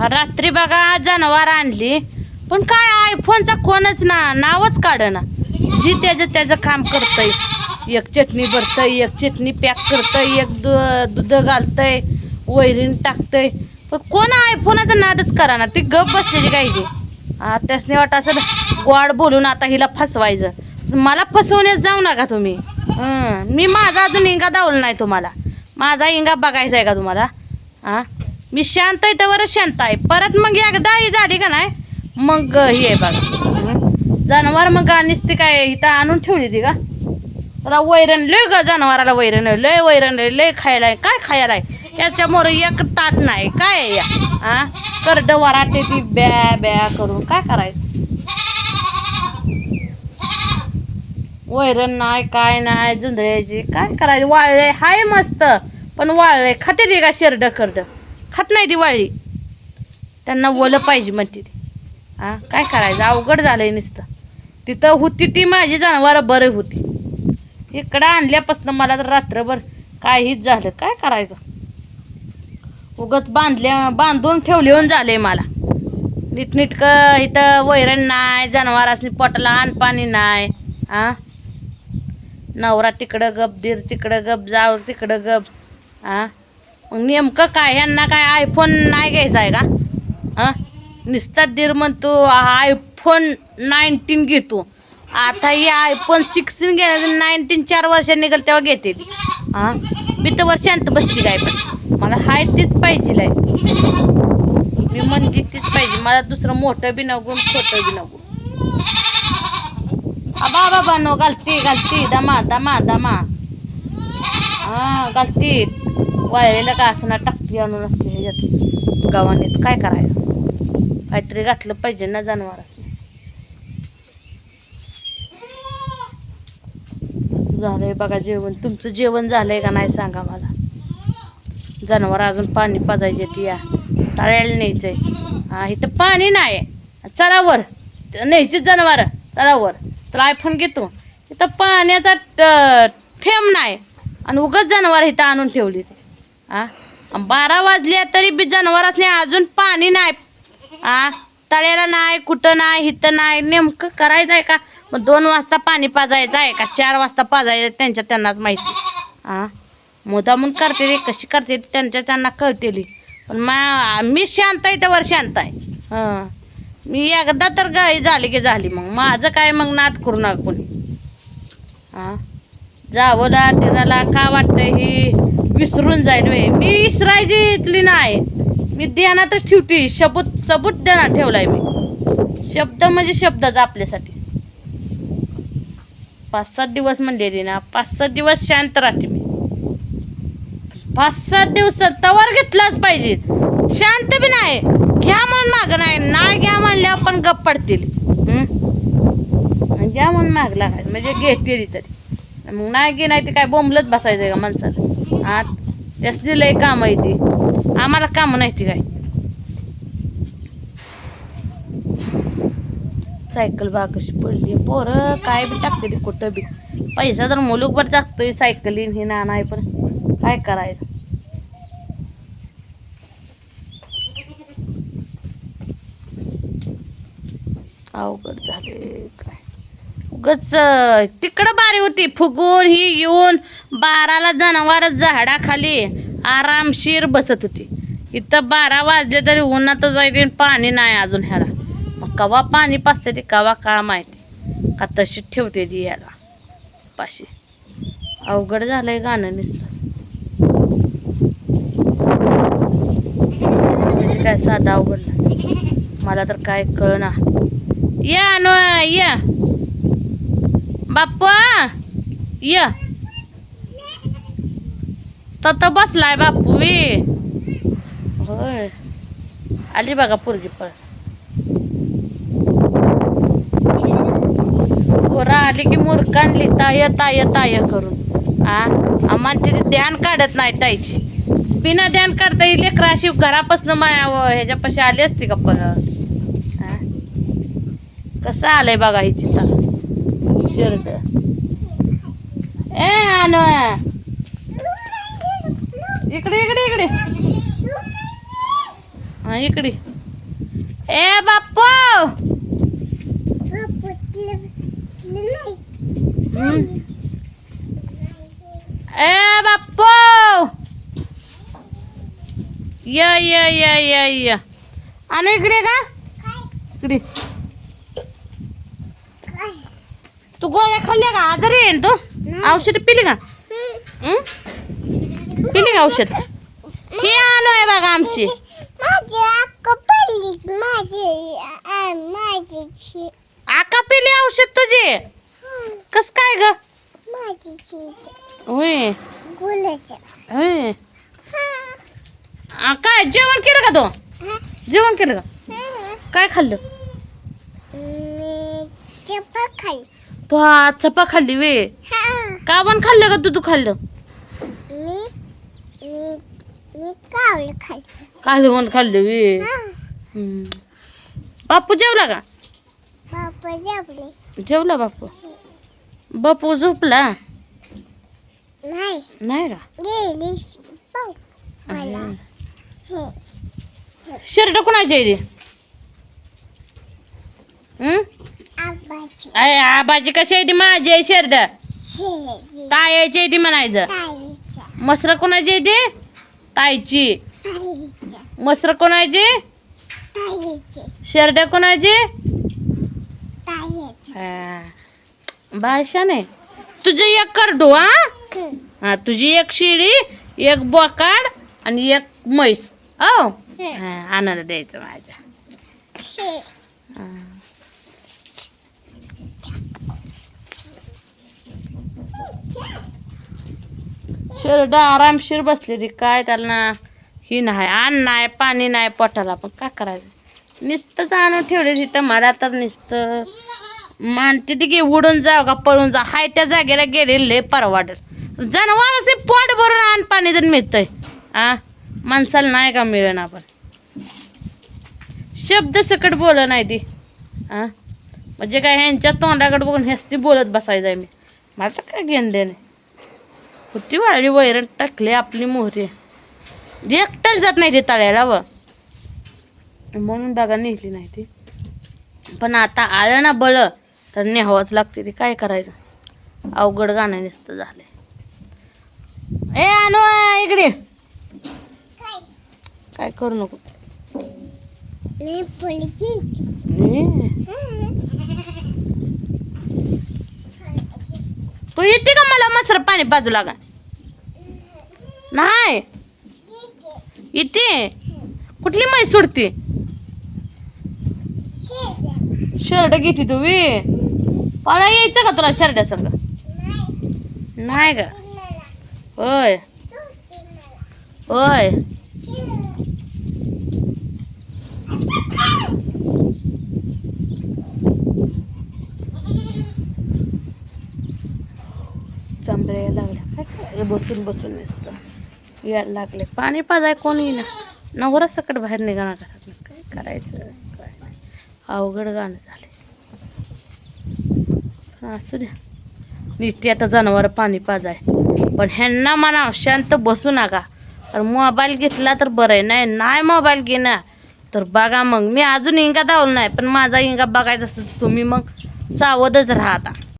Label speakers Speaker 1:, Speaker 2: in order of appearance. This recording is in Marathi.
Speaker 1: रात्री बघा जनावर आणली. पण काय आयफोनचा कोणच ना नावच काढना. जी त्याचं त्याचं काम करतंय एक चटणी भरतंय एक चटणी पॅक करतंय एक दु दूध घालतंय वैरीण टाकतंय. पण कोण आयफोनाचा नादच करा ना ती गप बसलेली काय ती हा त्यासने वाटत असं गोड बोलून आता हिला फसवायचं. मला फसवण्यात जाऊ नका तुम्ही. मी माझा अजून इंगा दावला नाही तुम्हाला. माझा इंगा बघायचा आहे का तुम्हाला? हा मी शांत आहे तर शांत आहे. परत मग एकदा ही झाली का नाही मग हे बघा. जनावर मग नुसती काय इथं आणून ठेवली ती का? त्याला वैरण लय ग जनावराला वैरण लय वैरण लय खायला आहे. काय खायला आहे? एक ताट नाही. काय या? हा करड वराटे ती ब्या ब्या करून काय करायचं? वैरण नाही काय नाही जुंधळ्याची. काय करायचं? वाळले हाय मस्त. पण वाळले खाते ती का शेरड करड खात नाही दिवाळी. त्यांना ओलं पाहिजे म्हणते ती. हा काय करायचं? अवघड झालंय नुसतं. तिथं होती ती माझी जनावरं बरी होती. इकडं आणल्यापासून मला तर रात्रभर काहीच झालं. काय करायचं? उगत बांधल्या बांधून ठेवले झाले मला. नीटनीटकं इथं वैरण नाही जनावरांनी पोटाला अन्न पाणी नाही आ? नवरा तिकडं गप दीर तिकडं गप जाव तिकडं गप आ? नेमकं काय? ह्यांना काय आयफोन नाही घ्यायचा आहे का? हां? नुसता दीर म्हणतो आयफोन नाईन्टीन घेतो आता ही आयफोन सिक्स्टीन घ्यायला नाईन्टीन चार वर्ष निघेल तेव्हा घेतील. हां? मी तर वर्षांत बसते काय पण. मला हाय तीच पाहिजे लाय. मी म्हणते तीच पाहिजे. मला दुसरं मोठं बी नको छोटं बी नको. बा बाबा नो घालती घालती दमा दमा दमा. हा घालती. वाळलेलं का असं ना टाकती आणून असते ह्याच्यात. गव्हाणीत. काय करायचं? काहीतरी घातलं पाहिजे ना जनावर झालंय बघा जेवण. तुमचं जेवण झालंय का नाही सांगा मला. जनावर अजून पाणी पाजायचे ती या. तळ्याला न्यायचंय. हा इथं पाणी नाही चला वर. न्यायची जनावर. चला वर. तर आयफोन घेतो. इथं पाण्याचा ट- थेंब नाही. आणि उगच जनावर इथं आणून ठेवली आ? बारा वाजल्या तरी बी जनावरातले अजून पाणी नाही. आ? तळ्याला नाही कुठं नाही इथं नाही. नेमकं करायचं आहे का? मग दोन वाजता पाणी पाजायचं आहे का? चार वाजता पाजायचं त्यांच्या त्यांनाच माहिती. आ? मुदामून करते रे कशी करते त्यांच्या त्यांना कळतेली. पण मा मी शांत आहे त्यावर शांत आहे. मी एकदा तर गाई झाली की झाली. मग माझं काय मग नाद करू नका कोणी. हां जावला तिराला का वाटतं ही? विसरून जाईल वे. मी विसरायची इथली नाही. मी ध्यानातच ठेवते. शबूत सबूत ध्यानात ठेवलाय मी. शब्द म्हणजे शब्दच आपल्यासाठी. पाच सात दिवस म्हणलेली ना. पाच सात दिवस शांत राहते मी. पाच सात दिवस तवर घेतलाच पाहिजे. शांत बी नाही. घ्या म्हणून माग नाही. नाही घ्या म्हणल्यावर पण गप पडतील. आणि घ्या म्हणून मागला म्हणजे घेतली तरी. मग नाही घे नाही ते काय बोंबलत बसायचं का माणसाला? हा त्यासली लय काम आहे ती. आम्हाला काम नाही ती काय. सायकल बा कशी पडली. पोरं काय बी टाकते ती कुठं बी. पैसा तर मुलूकभर टाकतोय सायकलीन हे ना नाही पण काय करायचं. अवघड झाले काय. उगच तिकडं बारी होती. फुगून ही येऊन बाराला जनावर झाडाखाली आरामशीर बसत होती. इथं बारा वाजले तरी उन्हातच जायते पाणी नाही अजून ह्याला. मग कवा पाणी पाचते ती कवा का माहिती. का तशी ठेवते ती याला. पाशी. अवघड झालंय गाणं नुसतं. काय साधं अवघड नाही. मला तर काय कळना. या न या. बाप्पा य. तर बसलाय बापू वी होय. आली बघा पोरगी पळ पोरा आली की मूर्ख आणली ताय ताय ताय करून. आ? आम्हाला तिथे ध्यान काढत नाही ताईची. बिना ध्यान काढता येईल लेकरा अशी घरापासून माया ह्याच्यापाशी आली असती का पण आ? कसं आलंय बघा हिची तर. शिरड ए आनो. इकडे इकडे इकडे. हा इकडे. ए बाप्पू. ए बाप्पू. य य य य य. आणि इकडे का? इकडे. तू गोळ्या खाल्ल्या का? आजारी ना तू? औषध पिली का? हं? पिली का औषध? हे आलो आहे बघा आमची.
Speaker 2: माझी अक्क पडली. माझी आ- माझी
Speaker 1: आका पिली औषध तुझी? कस काय ग?
Speaker 2: माझी चीज
Speaker 1: होय.
Speaker 2: गुलाच्या
Speaker 1: होय. आ, काय जेवण केलं का तू? जेवण केलं का? काय खाल्लं?
Speaker 2: मी चपा खाली
Speaker 1: तू हा चपा खाल्ली वे. का पण खाल्लं का तू तू खाल्लं. काय पण खाल्लं वे. बापू जेवला का? जेवला. बापू? बापू झोपला?
Speaker 2: नाही.
Speaker 1: नाही का? शर्ट कुणाची आहे अय आबाची कशी आहे ती? माझी आहे
Speaker 2: शेळी
Speaker 1: तायाची आहे ती म्हणायचं. मसर कोणाची आहे ती? ताईची. मसर कोणाची? शर्ट कोणाची? हा. भाषा नाही. तुझं एक करडू हा? हा तुझी एक शिडी एक बोकाड आणि एक म्हैस. हो? आणायला द्यायचं माझ्या. शर्ट आरामशीर बसलेली काय त्याला ही नाही अन्न नाही पाणी नाही पोटाला पण काय करायचं? नुसतंच आणून ठेवले तिथं मला तर नुसतं. मानते ती की उडून जाव का पळून जा हाय त्या जागेला गेले लय परवाडेल जनावर असे पोट भरून आण पाणी जर मिळतंय. आ? माणसाला नाही का मिळेन आपण शब्द सकट बोल नाही ती. आ? म्हणजे काय ह्यांच्या तोंडाकडे बघून ह्यासती बोलत बसायचं आहे मी. मला काय घेणं देणे. होती वाळली वैरण टाकली आपली मोहरी. एकटंच जात नाही ते तळ्याला व. म्हणून बघा नेली नाही ती. पण आता आलं ना बळ तर न्यावंच लागते ते काय करायचं? अवघड गाणं नुसतं झालंय. ए आणू इकडे
Speaker 2: काय
Speaker 1: करू नको. तू येते का मला मसर पाणी बाजू लागा नाही. इथे? कुठली माहिती सोडते शर्ट घेते तू वी पळा यायचं का तुला शर्ट संग? नाही का होय. होय. चांबऱ्या लागल्या. काय बसून बसून यायला लागले. पाणी पाजाय कोणी ना नवरा सकट बाहेर निघाणार घरात. काय करायचं? काय नाही. अवघड गाणं झाले असू द्या. नीती आता जनावर पाणी पाजाय. पण ह्यांना म्हणा शांत बसू नका. तर मोबाईल घेतला तर बरं आहे नाही नाही मोबाईल घेणार. तर बघा मग. मी अजून इंगा दावलं नाही पण माझा इंगा बघायचा असेल तुम्ही मग सावधच राहा आता.